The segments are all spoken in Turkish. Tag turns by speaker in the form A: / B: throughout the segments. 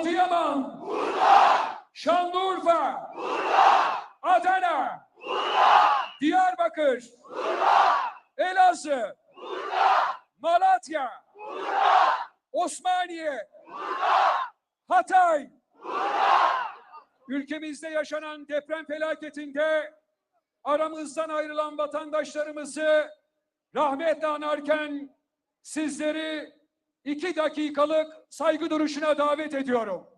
A: Adıyaman. Burada. Şanlıurfa. Burada. Adana. Burada. Diyarbakır. Burada. Elazığ. Burada. Malatya. Burada. Osmaniye. Burada. Hatay. Burada. Ülkemizde yaşanan deprem felaketinde aramızdan ayrılan vatandaşlarımızı rahmetle anarken sizleri iki dakikalık saygı duruşuna davet ediyorum.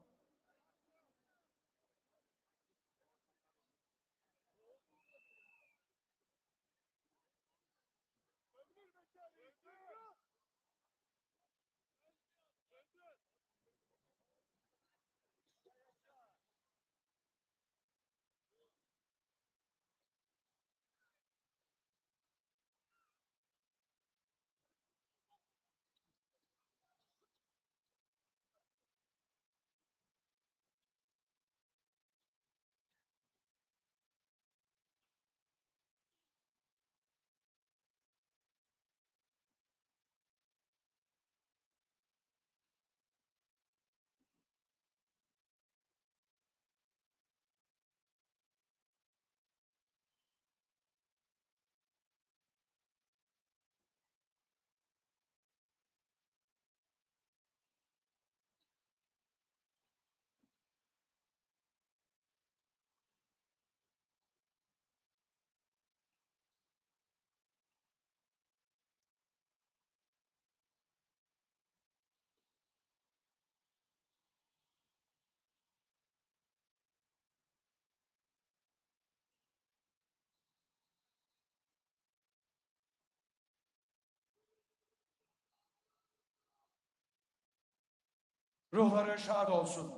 A: Ruhları şad olsun.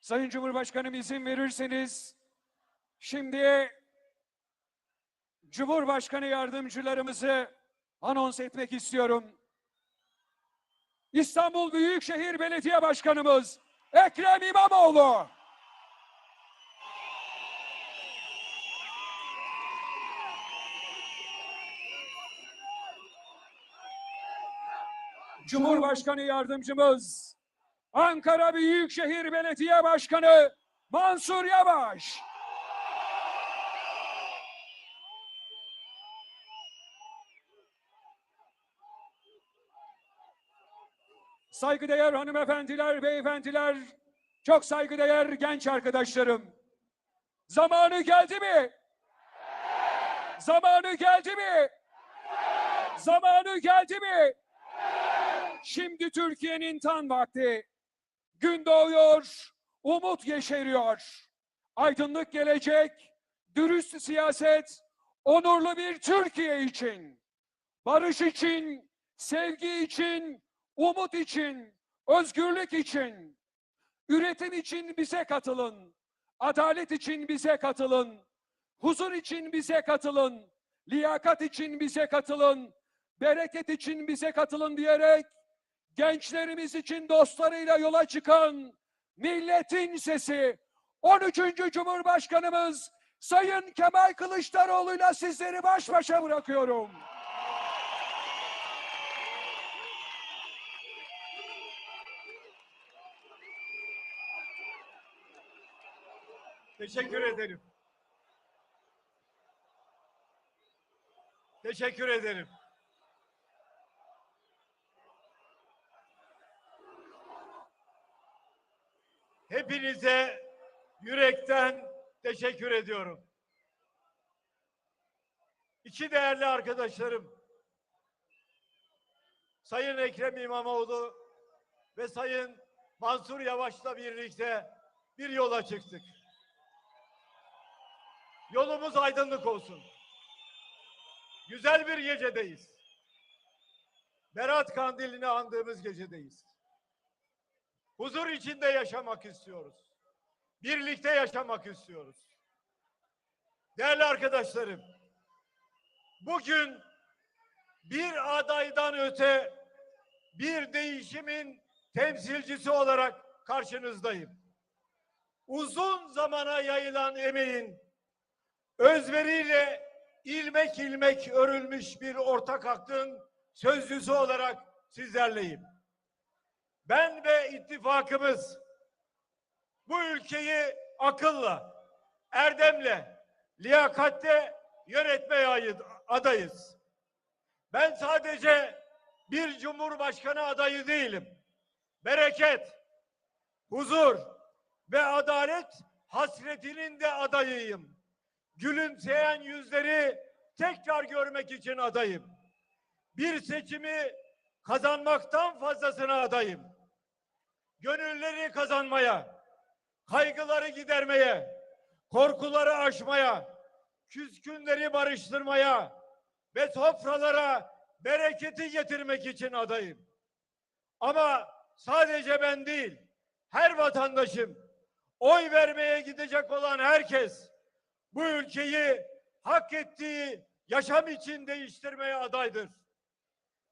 A: Sayın Cumhurbaşkanım izin verirseniz şimdi Cumhurbaşkanı yardımcılarımızı anons etmek istiyorum. İstanbul Büyükşehir Belediye Başkanımız Ekrem İmamoğlu. Cumhurbaşkanı yardımcımız Ankara Büyükşehir Belediye Başkanı Mansur Yavaş. Saygıdeğer hanımefendiler, beyefendiler, çok saygıdeğer genç arkadaşlarım. Zamanı geldi mi? Zamanı geldi mi? Zamanı geldi mi? Şimdi Türkiye'nin tam vakti. Gün doğuyor, umut yeşeriyor. Aydınlık gelecek, dürüst siyaset, onurlu bir Türkiye için. Barış için, sevgi için, umut için, özgürlük için. Üretim için bize katılın. Adalet için bize katılın. Huzur için bize katılın. Liyakat için bize katılın. Bereket için bize katılın diyerek gençlerimiz için dostlarıyla yola çıkan milletin sesi 13. Cumhurbaşkanımız Sayın Kemal Kılıçdaroğlu'yla sizleri baş başa bırakıyorum.
B: Teşekkür ederim. Teşekkür ederim. Hepinize yürekten teşekkür ediyorum. İki değerli arkadaşlarım, Sayın Ekrem İmamoğlu ve Sayın Mansur Yavaş'la birlikte bir yola çıktık. Yolumuz aydınlık olsun. Güzel bir gecedeyiz. Berat Kandili'ni andığımız gecedeyiz. Huzur içinde yaşamak istiyoruz. Birlikte yaşamak istiyoruz. Değerli arkadaşlarım, bugün bir adaydan öte bir değişimin temsilcisi olarak karşınızdayım. Uzun zamana yayılan emeğin özveriyle ilmek ilmek örülmüş bir ortak hakkın sözcüsü olarak sizlerleyim. Ben ve ittifakımız bu ülkeyi akılla, erdemle, liyakatle yönetmeye ayı- adayız. Ben sadece bir cumhurbaşkanı adayı değilim. Bereket, huzur ve adalet hasretinin de adayıyım. Gülümseyen yüzleri tekrar görmek için adayım. Bir seçimi kazanmaktan küskünleri barıştırmaya ve sofralara bereketi getirmek için adayım. Ama sadece ben değil, her vatandaşım, oy vermeye gidecek olan herkes bu ülkeyi hak ettiği yaşam için değiştirmeye adaydır.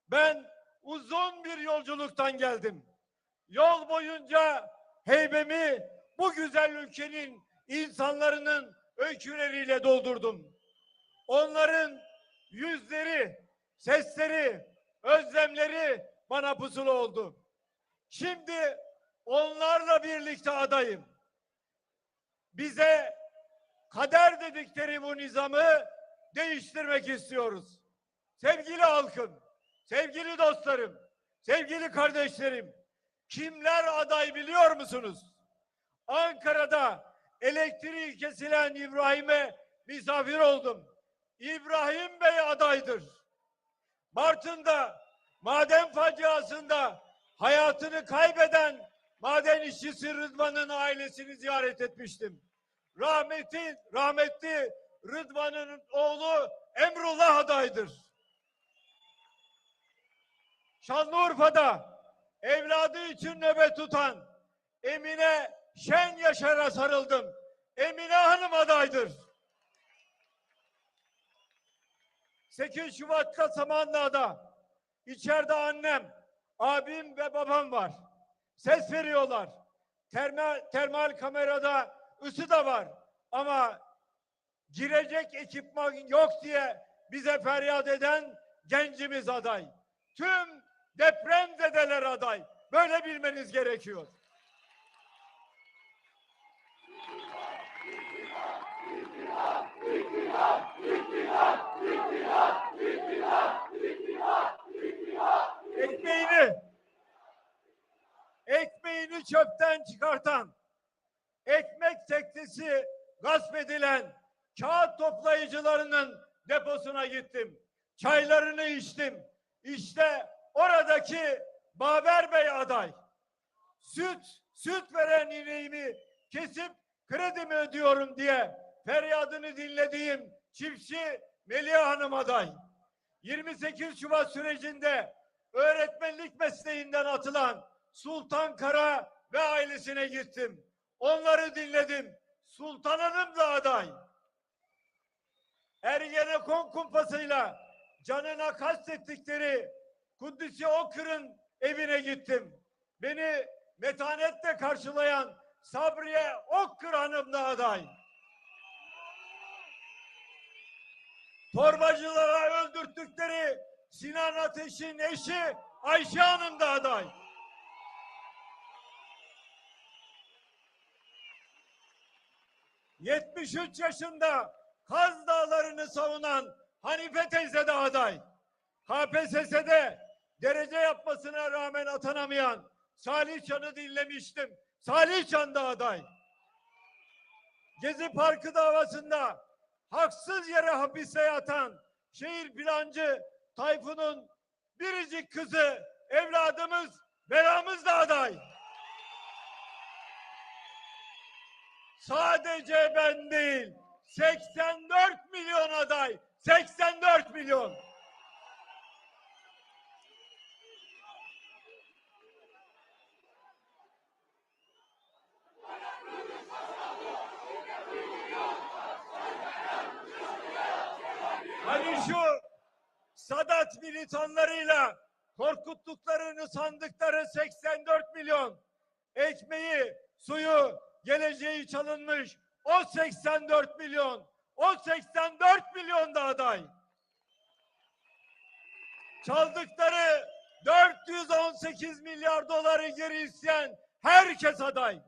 B: Ben uzun bir yolculuktan geldim. Yol boyunca heybemi bu güzel ülkenin insanların öyküleriyle doldurdum. Onların yüzleri, sesleri, özlemleri bana pusulu oldu. Şimdi onlarla birlikte adayım. Bize kader dedikleri bu nizamı değiştirmek istiyoruz. Sevgili halkım, sevgili dostlarım, sevgili kardeşlerim, kimler aday biliyor musunuz? Ankara'da elektriği kesilen İbrahim'e misafir oldum. İbrahim Bey adaydır. Bartın'da maden faciasında hayatını kaybeden maden işçisi Rıdvan'ın ailesini ziyaret etmiştim. Rahmetli, rahmetli Rıdvan'ın oğlu Emrullah adaydır. Şanlıurfa'da evladı için nöbet tutan Emine Şen Yaşar'a sarıldım. Emine Hanım adaydır. 8 Şubat'ta Samandağ'da içeride annem, abim ve babam var. Ses veriyorlar. Termal, termal kamerada ısı da var. Ama girecek ekipman yok diye bize feryat eden gencimiz aday. Tüm depremzedeler aday. Böyle bilmeniz gerekiyor. Ekmeğini çöpten çıkartan ekmek teknesi gasp edilen kağıt toplayıcılarının deposuna gittim. Çaylarını içtim. İşte oradaki Baber Bey aday. Süt, süt veren ineğimi kesip kredimi ödüyorum diye feryadını dinlediğim çiftçi Melih Hanım aday. 28 Şubat sürecinde öğretmenlik mesleğinden atılan Sultan Kara ve ailesine gittim. Onları dinledim. Sultan Hanım da aday. Ergenekon kumpasıyla canına kastettikleri Kudüs'ü Okır'ın evine gittim. Beni metanetle karşılayan Sabriye Okkır Hanım da aday. Torbacılara öldürttükleri Sinan Ateş'in eşi Ayşe Hanım da aday. ...73 yaşında Kaz Dağları'nı savunan Hanife teyze de aday. KPSS'de derece yapmasına rağmen atanamayan Salih Can'ı dinlemiştim. Salih Can da aday. Gezi Parkı davasında haksız yere hapiste yatan şehir plancı Tayfun'un biricik kızı evladımız Belamız da aday. Sadece ben değil 84 milyon aday 84 milyon. Hani şu Sadat militanlarıyla korkuttuklarını sandıkları 84 milyon ekmeği, suyu, geleceği çalınmış o 84 milyon o 84 milyon da aday. Çaldıkları 418 milyar doları geri isteyen herkes aday.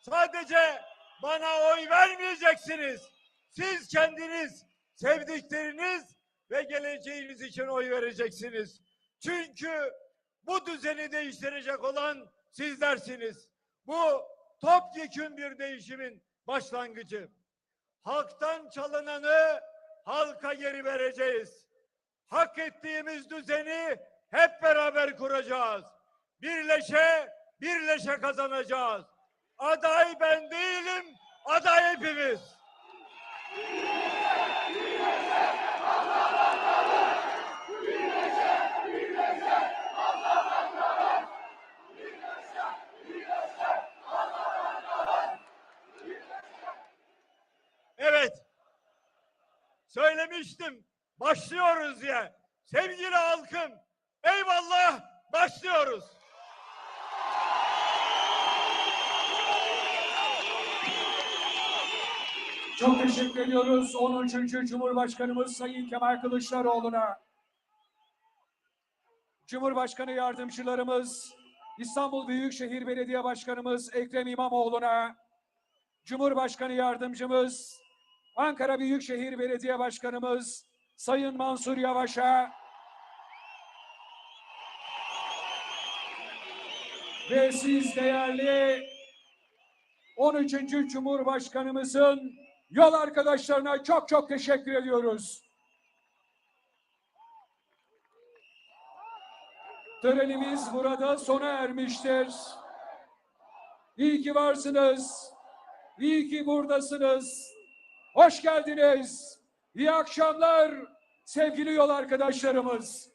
B: Sadece bana oy vermeyeceksiniz. Siz kendiniz, sevdikleriniz ve geleceğiniz için oy vereceksiniz. Çünkü bu düzeni değiştirecek olan sizlersiniz. Bu topyekün bir değişimin başlangıcı. Halktan çalınanı halka geri vereceğiz. Hak ettiğimiz düzeni hep beraber kuracağız. Birleşe, birleşe kazanacağız. Aday ben değilim, aday hepimiz. Söylemiştim. Başlıyoruz diye. Sevgili halkım, eyvallah başlıyoruz.
A: Çok teşekkür ediyoruz 13. Cumhurbaşkanımız Sayın Kemal Kılıçdaroğlu'na. Cumhurbaşkanı yardımcılarımız, İstanbul Büyükşehir Belediye Başkanımız Ekrem İmamoğlu'na, Cumhurbaşkanı yardımcımız, Ankara Büyükşehir Belediye Başkanımız Sayın Mansur Yavaş'a ve siz değerli 13. Cumhurbaşkanımızın yol arkadaşlarına çok çok teşekkür ediyoruz. Törenimiz burada sona ermiştir. İyi ki varsınız. İyi ki buradasınız. Hoş geldiniz. İyi akşamlar sevgili yol arkadaşlarımız.